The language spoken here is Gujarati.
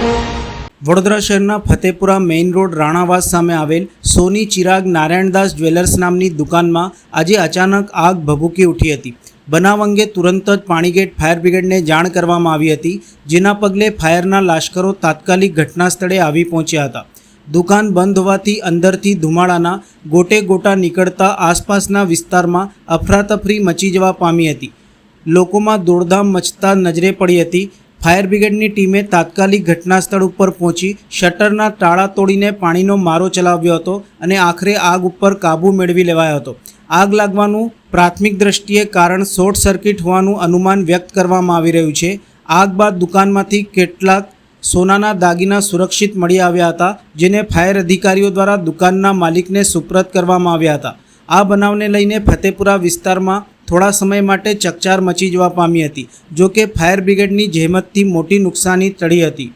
વડોદરા શહેરના ફતેપુરા મેઇન રોડ રાણાવાસ સામે આવેલ સોની ચિરાગ નારાયણદાસ જ્વેલર્સ નામની દુકાનમાં આજે અચાનક આગ ભભૂકી ઉઠી હતી. બનાવ અંગે તુરંત જ પાણીગેટ ફાયર બ્રિગેડને જાણ કરવામાં આવી હતી, જેના પગલે ફાયરના લાશ્કરો તાત્કાલિક ઘટના સ્થળે આવી પહોંચ્યા હતા. દુકાન બંધ હોવાથી અંદરથી ધુમાડાના ગોટે ગોટા નીકળતા આસપાસના વિસ્તારમાં અફરાતફરી મચી જવા પામી હતી. લોકોમાં દોડધામ મચતા નજરે પડી હતી ફાયર બ્રિગેડની ટીમે તાત્કાલિક ઘટના સ્થળ ઉપર પહોંચી શટરના તાળા તોડીને પાણીનો મારો ચલાવ્યો હતો અને આખરે આગ ઉપર કાબૂ મેળવી લેવાયો હતો. આગ લાગવાનું પ્રાથમિક દ્રષ્ટિએ કારણ શોર્ટ સર્કિટ હોવાનું અનુમાન વ્યક્ત કરવામાં આવી રહ્યું છે. આગ બાદ દુકાનમાંથી કેટલાક સોનાના દાગીના સુરક્ષિત મળી આવ્યા હતા, જેને ફાયર અધિકારીઓ દ્વારા દુકાનના માલિકને સુપ્રત કરવામાં આવ્યા હતા. આ બનાવને લઈને ફતેપુરા વિસ્તારમાં થોડા સમય માટે ચકચાર મચી જવા પામી હતી જો કે ફાયર બ્રિગેડની જહેમતથી મોટી નુકસાની ટળી હતી.